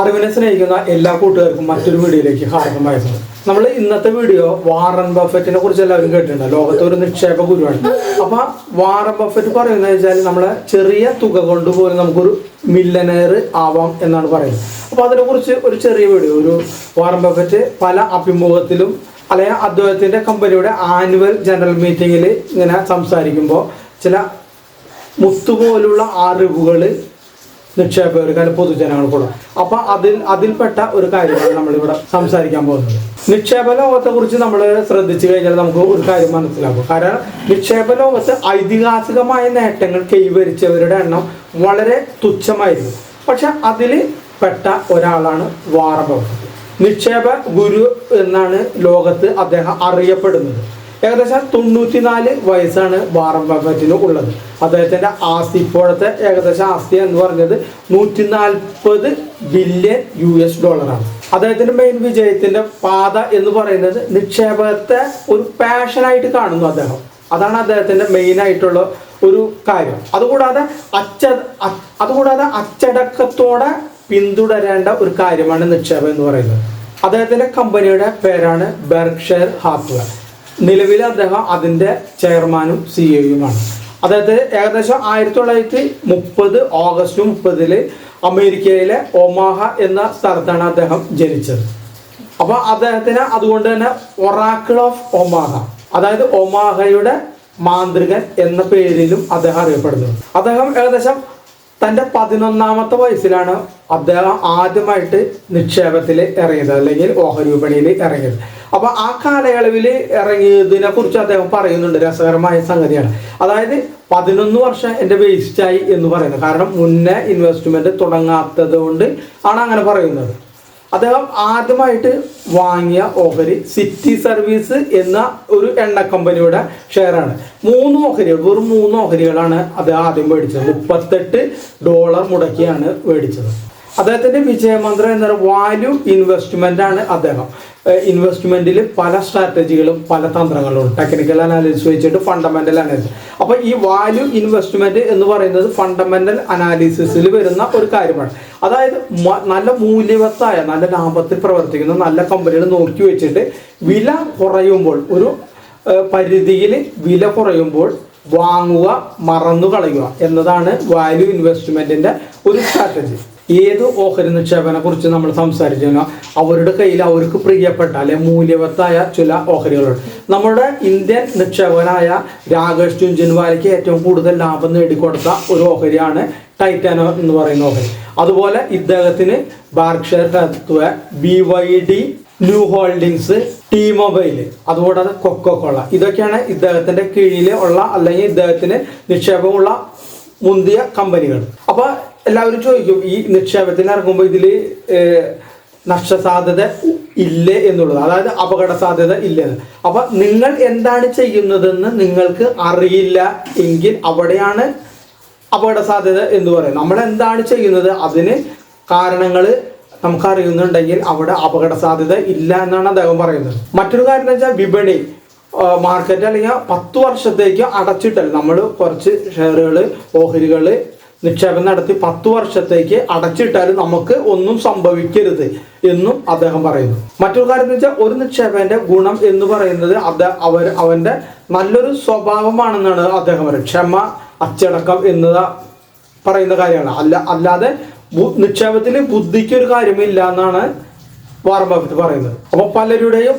അറിവിനെ സ്നേഹിക്കുന്ന എല്ലാ കൂട്ടുകാർക്കും മറ്റൊരു വീഡിയോയിലേക്ക് ഹാർദമായ സ്വാഗതം നമ്മൾ ഇന്നത്തെ വീഡിയോ വാറൻ ബഫറ്റിനെ കുറിച്ച് എല്ലാവരും കേട്ടിട്ടുണ്ട്? ലോകത്തെ ഒരു നിക്ഷേപ ഗുരുവാണ്. അപ്പൊ വാറൻ ബഫറ്റ് പറയുന്നത് വെച്ചാൽ നമ്മളെ ചെറിയ തുക കൊണ്ട് പോലും നമുക്കൊരു മില്ലനയർ ആവാം എന്നാണ് പറയുന്നത്. അപ്പൊ അതിനെ കുറിച്ച് ഒരു ചെറിയ വീഡിയോ. ഒരു വാറൻ ബഫറ്റ് പല അഭിമുഖത്തിലും അല്ലെങ്കിൽ അദ്ദേഹത്തിന്റെ കമ്പനിയുടെ ആനുവൽ ജനറൽ മീറ്റിങ്ങിൽ ഇങ്ങനെ സംസാരിക്കുമ്പോൾ ചില മുത്തുപോലുള്ള അറിവുകൾ നിക്ഷേപകർക്ക് അല്ലെങ്കിൽ പൊതുജനങ്ങൾക്കുള്ള. അപ്പൊ അതിൽ അതിൽപ്പെട്ട ഒരു കാര്യമാണ് നമ്മളിവിടെ സംസാരിക്കാൻ പോകുന്നത്. നിക്ഷേപ ലോകത്തെ കുറിച്ച് നമ്മൾ ശ്രദ്ധിച്ചു കഴിഞ്ഞാൽ നമുക്ക് ഒരു കാര്യം മനസ്സിലാക്കും കാരണം നിക്ഷേപ ലോകത്ത് ഐതിഹാസികമായ നേട്ടങ്ങൾ കൈവരിച്ചവരുടെ എണ്ണം വളരെ തുച്ഛമായിരുന്നു. പക്ഷെ അതിൽ പെട്ട ഒരാളാണ് വാറ നിക്ഷേപ ഗുരു എന്നാണ് ലോകത്ത് അദ്ദേഹം അറിയപ്പെടുന്നത്. ഏകദേശം തൊണ്ണൂറ്റിനാല് വയസ്സാണ് വാറൻ ബഫറ്റിന് ഉള്ളത്. അദ്ദേഹത്തിന്റെ ആസ്തി ഇപ്പോഴത്തെ ഏകദേശം ആസ്തി എന്ന് പറഞ്ഞത് നൂറ്റി നാൽപ്പത് ബില്യൺ യു എസ് ഡോളറാണ്. അദ്ദേഹത്തിന്റെ മെയിൻ വിജയത്തിന്റെ പാത എന്ന് പറയുന്നത് നിക്ഷേപത്തെ ഒരു പാഷനായിട്ട് കാണുന്നു അദ്ദേഹം. അതാണ് അദ്ദേഹത്തിന്റെ മെയിൻ ആയിട്ടുള്ള ഒരു കാര്യം. അതുകൂടാതെ അച്ച അതുകൂടാതെ അച്ചടക്കത്തോടെ പിന്തുടരേണ്ട ഒരു കാര്യമാണ് നിക്ഷേപം എന്ന് പറയുന്നത്. അദ്ദേഹത്തിന്റെ കമ്പനിയുടെ പേരാണ് ബെർക്ഷയർ ഹാത്വർ നിലവിൽ അദ്ദേഹം അതിന്റെ ചെയർമാനും സിഇഒയുമാണ് അതായത് ഏകദേശം ആയിരത്തി തൊള്ളായിരത്തി മുപ്പത് ഓഗസ്റ്റ് മുപ്പതിൽ അമേരിക്കയിലെ ഒമാഹ എന്ന സ്ഥലത്താണ് അദ്ദേഹം ജനിച്ചത്. അപ്പൊ അദ്ദേഹത്തിന് അതുകൊണ്ട് തന്നെ ഒറാക്കിൾ ഓഫ് ഒമാഹ അതായത് ഒമാഹയുടെ മാന്ത്രികൻ എന്ന പേരിലും അദ്ദേഹം അറിയപ്പെടുന്നു. അദ്ദേഹം ഏകദേശം തന്റെ പതിനൊന്നാമത്തെ വയസ്സിലാണ് അദ്ദേഹം ആദ്യമായിട്ട് നിക്ഷേപത്തിൽ ഇറങ്ങിയത് അല്ലെങ്കിൽ ഓഹരി വിപണിയിൽ ഇറങ്ങിയത്. അപ്പൊ ആ കാലയളവിൽ ഇറങ്ങിയതിനെ കുറിച്ച് അദ്ദേഹം പറയുന്നുണ്ട്. രസകരമായ സംഗതിയാണ്. അതായത് പതിനൊന്ന് വർഷം എന്റെ വേസ്റ്റായി എന്ന് പറയുന്നത്. കാരണം മുന്നേ ഇൻവെസ്റ്റ്മെന്റ് തുടങ്ങാത്തത് കൊണ്ട് ആണ് അങ്ങനെ പറയുന്നത്. അദ്ദേഹം ആദ്യമായിട്ട് വാങ്ങിയ ഓഹരി സിറ്റി സർവീസ് എന്ന ഒരു എണ്ണ കമ്പനിയുടെ ഷെയറാണ് മൂന്ന് ഓഹരികൾ വെറും മൂന്ന് ഓഹരികളാണ് അദ്ദേഹം ആദ്യം മേടിച്ചത്. മുപ്പത്തെട്ട് ഡോളർ മുടക്കിയാണ് മേടിച്ചത്. അദ്ദേഹത്തിന്റെ വിജയമന്ത്രം എന്ന വാല്യൂ ഇൻവെസ്റ്റ്മെന്റ് ആണ് അദ്ദേഹം. ഇൻവെസ്റ്റ്മെന്റിൽ പല സ്ട്രാറ്റജികളും പല തന്ത്രങ്ങളും ടെക്നിക്കൽ അനാലിസിസ് വെച്ചിട്ട് ഫണ്ടമെന്റൽ അനാലിസിസ് അപ്പൊ ഈ വാല്യൂ ഇൻവെസ്റ്റ്മെന്റ് എന്ന് പറയുന്നത് ഫണ്ടമെന്റൽ അനാലിസിസിൽ വരുന്ന ഒരു കാര്യമാണ്. അതായത് നല്ല മൂല്യവത്തായ നല്ല ലാഭത്തിൽ പ്രവർത്തിക്കുന്ന നല്ല കമ്പനികൾ നോക്കി വെച്ചിട്ട് വില കുറയുമ്പോൾ ഒരു പരിധിയിൽ വില കുറയുമ്പോൾ വാങ്ങുക മറന്നു കളയുക എന്നതാണ് വാല്യൂ ഇൻവെസ്റ്റ്മെന്റിന്റെ ഒരു സ്ട്രാറ്റജി ഏത് ഓഹരി നിക്ഷേപനെ കുറിച്ച് നമ്മൾ സംസാരിച്ചു കഴിഞ്ഞാൽ അവരുടെ കയ്യിൽ അവർക്ക് പ്രിയപ്പെട്ട അല്ലെ മൂല്യവത്തായ ചില ഓഹരികളുണ്ട് നമ്മുടെ ഇന്ത്യൻ നിക്ഷേപകനായ രാകേഷ് ചുഞ്ചൻവാലയ്ക്ക് ഏറ്റവും കൂടുതൽ ലാഭം നേടിക്കൊടുത്ത ഒരു ഓഹരിയാണ് ടൈറ്റാനോ എന്ന് പറയുന്ന ഓഹരി. അതുപോലെ ഇദ്ദേഹത്തിന് Berkshire B Y D new holdings T mobile അതുകൂടാതെ കൊക്കോ കോള ഇതൊക്കെയാണ് ഇദ്ദേഹത്തിന്റെ കീഴിൽ ഉള്ള അല്ലെങ്കിൽ ഇദ്ദേഹത്തിന് നിക്ഷേപമുള്ള മുന്തിയ കമ്പനികൾ. അപ്പൊ എല്ലാവരും ചോദിക്കും ഈ നിക്ഷേപത്തിന് ഇറങ്ങുമ്പോൾ ഇതിൽ നഷ്ടസാധ്യത ഇല്ലേ എന്നുള്ളത്. അതായത് അപകട സാധ്യത ഇല്ലെന്ന് അപ്പൊ നിങ്ങൾ എന്താണ് ചെയ്യുന്നതെന്ന് നിങ്ങൾക്ക് അറിയില്ല എങ്കിൽ അവിടെയാണ് അപകട സാധ്യത എന്ന് പറയുന്നത്. നമ്മൾ എന്താണ് ചെയ്യുന്നത്? അതിന് കാരണങ്ങൾ നമുക്ക് അറിയുന്നുണ്ടെങ്കിൽ അവിടെ അപകട സാധ്യത ഇല്ല എന്നാണ് അദ്ദേഹം പറയുന്നത്. മറ്റൊരു കാര്യം എന്ന് വെച്ചാൽ വിപണി മാർക്കറ്റ് അല്ലെങ്കിൽ പത്ത് വർഷത്തേക്ക് അടച്ചിട്ടല്ല. നമ്മൾ കുറച്ച് ഷെയറുകൾ ഓഹരികൾ നിക്ഷേപം നടത്തി പത്ത് വർഷത്തേക്ക് അടച്ചിട്ടാൽ നമുക്ക് ഒന്നും സംഭവിക്കരുത് എന്നും അദ്ദേഹം പറയുന്നു. മറ്റൊരു കാര്യം എന്ന് വെച്ചാൽ ഒരു നിക്ഷേപന്റെ ഗുണം എന്ന് പറയുന്നത് അത് അവർ അവന്റെ നല്ലൊരു സ്വഭാവമാണെന്നാണ് അദ്ദേഹം പറയുന്നത്. ക്ഷമ അച്ചടക്കം എന്നത് പറയുന്ന കാര്യമാണ്. അല്ല അല്ലാതെ നിക്ഷേപത്തിൽ ബുദ്ധിക്ക് ഒരു കാര്യമില്ല എന്നാണ് വാറൻ പറയുന്നത്. അപ്പൊ പലരുടെയും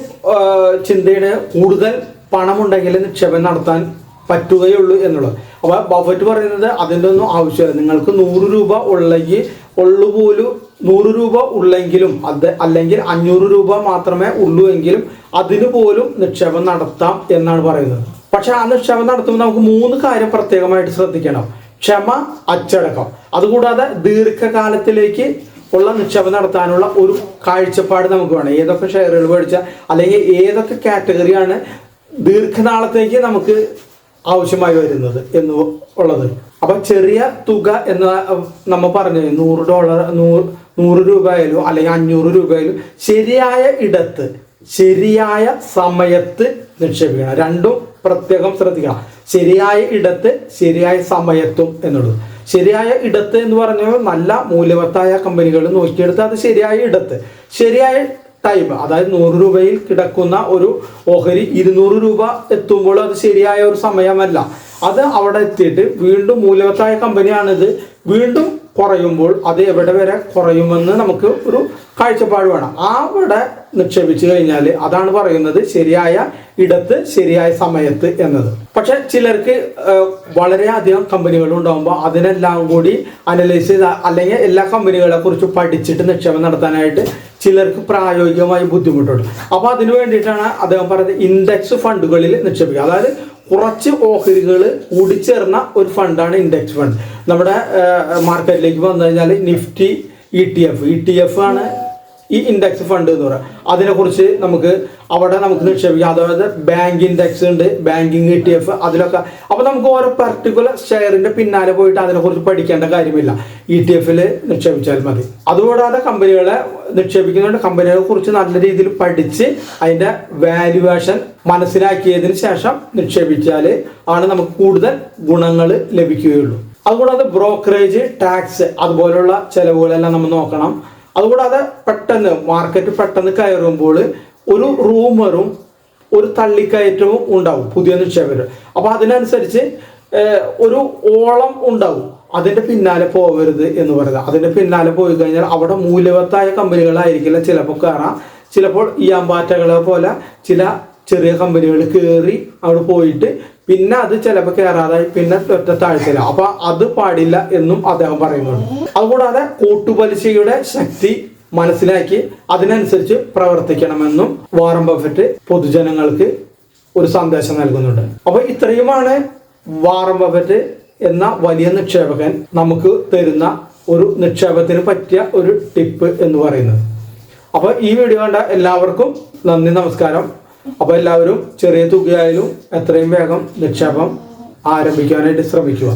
ചിന്തയുടെ കൂടുതൽ പണമുണ്ടെങ്കിൽ നിക്ഷേപം നടത്താൻ പറ്റുകയുള്ളൂ എന്നുള്ളത്. അപ്പൊ ബഫറ്റ് പറയുന്നത് അതിന്റെ ഒന്നും ആവശ്യമില്ല. നിങ്ങൾക്ക് നൂറ് രൂപ ഉള്ളെങ്കിൽ ഉള്ളുപോലും നൂറ് രൂപ ഉള്ളെങ്കിലും അത് അല്ലെങ്കിൽ അഞ്ഞൂറ് രൂപ മാത്രമേ ഉള്ളൂ എങ്കിലും അതിന് പോലും നിക്ഷേപം നടത്താം എന്നാണ് പറയുന്നത്. പക്ഷേ ആ നിക്ഷേപം നടത്തുമ്പോൾ നമുക്ക് മൂന്ന് കാര്യം പ്രത്യേകമായിട്ട് ശ്രദ്ധിക്കണം. ക്ഷമ അച്ചടക്കം. അതുകൂടാതെ ദീർഘകാലത്തിലേക്ക് ഉള്ള നിക്ഷേപം നടത്താനുള്ള ഒരു കാഴ്ചപ്പാട് നമുക്ക് വേണം. ഏതൊക്കെ ഷെയറുകൾ മേടിച്ചാൽ അല്ലെങ്കിൽ ഏതൊക്കെ കാറ്റഗറിയാണ് ദീർഘനാളത്തേക്ക് നമുക്ക് ആവശ്യമായി വരുന്നത് എന്ന് ഉള്ളത്. അപ്പം ചെറിയ തുക എന്ന് നമ്മൾ പറഞ്ഞു നൂറ് ഡോളർ നൂറ് നൂറ് രൂപയിലോ അല്ലെങ്കിൽ അഞ്ഞൂറ് രൂപയിലോ ശരിയായ ഇടത്ത് ശരിയായ സമയത്ത് നിക്ഷേപിക്കണം. രണ്ടും പ്രത്യേകം ശ്രദ്ധിക്കണം. ശരിയായ ഇടത്ത് ശരിയായ സമയത്തും എന്നുള്ളത്. ശരിയായ ഇടത്ത് എന്ന് പറഞ്ഞാൽ നല്ല മൂല്യവത്തായ കമ്പനികൾ നോക്കിയെടുത്ത് അത് ശരിയായ ഇടത്ത്. ശരിയായ ടൈം. അതായത് നൂറ് രൂപയിൽ കിടക്കുന്ന ഒരു ഓഹരി ഇരുന്നൂറ് രൂപ എത്തുമ്പോൾ അത് ശരിയായ ഒരു സമയമല്ല. അത് അവിടെ എത്തിയിട്ട് വീണ്ടും മൂല്യവത്തായ കമ്പനിയാണിത്. വീണ്ടും കുറയുമ്പോൾ അത് എവിടെ വരെ കുറയുമെന്ന് നമുക്ക് ഒരു കാഴ്ചപ്പാട് വേണം. അവിടെ നിക്ഷേപിച്ചു കഴിഞ്ഞാൽ അതാണ് പറയുന്നത് ശരിയായ ഇടത്ത് ശരിയായ സമയത്ത് എന്നത്. പക്ഷെ ചിലർക്ക് വളരെയധികം കമ്പനികൾ ഉണ്ടാകുമ്പോൾ അതിനെല്ലാം കൂടി അനലൈസ് ചെയ്ത് അല്ലെങ്കിൽ എല്ലാ കമ്പനികളെ കുറിച്ച് പഠിച്ചിട്ട് നിക്ഷേപം നടത്താനായിട്ട് ചിലർക്ക് പ്രായോഗികമായി ബുദ്ധിമുട്ടുണ്ട്. അപ്പോൾ അതിനു വേണ്ടിയിട്ടാണ് അദ്ദേഹം പറയുന്നത് ഇൻഡെക്സ് ഫണ്ടുകളിൽ നിക്ഷേപിക്കുക. അതായത് കുറച്ച് ഓഹരികൾ കൂടിച്ചേർന്ന ഒരു ഫണ്ടാണ് ഇൻഡെക്സ് ഫണ്ട് നമ്മുടെ മാർക്കറ്റിലേക്ക് വന്നു കഴിഞ്ഞാൽ Nifty E T F E T F ആണ് ഈ ഇൻഡെക്സ് ഫണ്ട് എന്ന് പറയുക അതിനെക്കുറിച്ച് നമുക്ക് അവിടെ നമുക്ക് നിക്ഷേപിക്കാം. അതായത് ബാങ്ക് ഇൻഡെക്സ് ഉണ്ട് ബാങ്കിങ് ഇ ടി എഫ് അതിലൊക്കെ. അപ്പോൾ നമുക്ക് ഓരോ പർട്ടിക്കുലർ ഷെയറിന്റെ പിന്നാലെ പോയിട്ട് അതിനെക്കുറിച്ച് പഠിക്കേണ്ട കാര്യമില്ല. ഇ ടി എഫിൽ നിക്ഷേപിച്ചാൽ മതി. അതുകൂടാതെ കമ്പനികളെ നിക്ഷേപിക്കുന്നുണ്ട് കമ്പനികളെ കുറിച്ച് നല്ല രീതിയിൽ പഠിച്ച് അതിന്റെ വാല്യുവേഷൻ മനസ്സിലാക്കിയതിന് ശേഷം നിക്ഷേപിച്ചാൽ ആണ് നമുക്ക് കൂടുതൽ ഗുണങ്ങൾ ലഭിക്കുകയുള്ളൂ. അതുകൂടാതെ ബ്രോക്കറേജ് ടാക്സ് അതുപോലുള്ള ചിലവുകളെല്ലാം നമ്മൾ നോക്കണം. അതുകൂടാതെ പെട്ടെന്ന് മാർക്കറ്റ് പെട്ടെന്ന് കയറുമ്പോൾ ഒരു റൂമറും ഒരു തള്ളിക്കയറ്റവും ഉണ്ടാവും പുതിയ നിക്ഷേപകർ അപ്പോൾ അതിനനുസരിച്ച് ഒരു ഓളം ഉണ്ടാവും. അതിന്റെ പിന്നാലെ പോകരുത് എന്ന് പറയുന്നത്. അതിന്റെ പിന്നാലെ പോയി കഴിഞ്ഞാൽ അവിടെ മൂല്യവത്തായ കമ്പനികളായിരിക്കില്ല ചിലപ്പോൾ കയറാം. ചിലപ്പോൾ ഈ അമ്പാറ്റകളെ പോലെ ചില ചെറിയ കമ്പനികൾ കയറി അവിടെ പോയിട്ട് പിന്നെ അത് ചിലപ്പോൾ കയറാതായി പിന്നെ ഒറ്റ താഴ്ചയില്ല അപ്പൊ അത് പാടില്ല എന്നും അദ്ദേഹം പറയുന്നുണ്ട്. അതുകൂടാതെ കൂട്ടുപലിശയുടെ ശക്തി മനസ്സിലാക്കി അതിനനുസരിച്ച് പ്രവർത്തിക്കണമെന്നും വാറൻ ബഫറ്റ് പൊതുജനങ്ങൾക്ക് ഒരു സന്ദേശം നൽകുന്നുണ്ട്. അപ്പൊ ഇത്രയുമാണ് വാറൻ ബഫറ്റ് എന്ന വലിയ നിക്ഷേപകൻ നമുക്ക് തരുന്ന ഒരു നിക്ഷേപത്തിന് പറ്റിയ ഒരു ടിപ്പ് എന്ന് പറയുന്നത്. അപ്പൊ ഈ വീഡിയോ കണ്ട എല്ലാവർക്കും നന്ദി നമസ്കാരം. അപ്പൊ എല്ലാവരും ചെറിയ തുകയായാലും എത്രയും വേഗം നിക്ഷേപം ആരംഭിക്കാനായിട്ട് ശ്രമിക്കുക.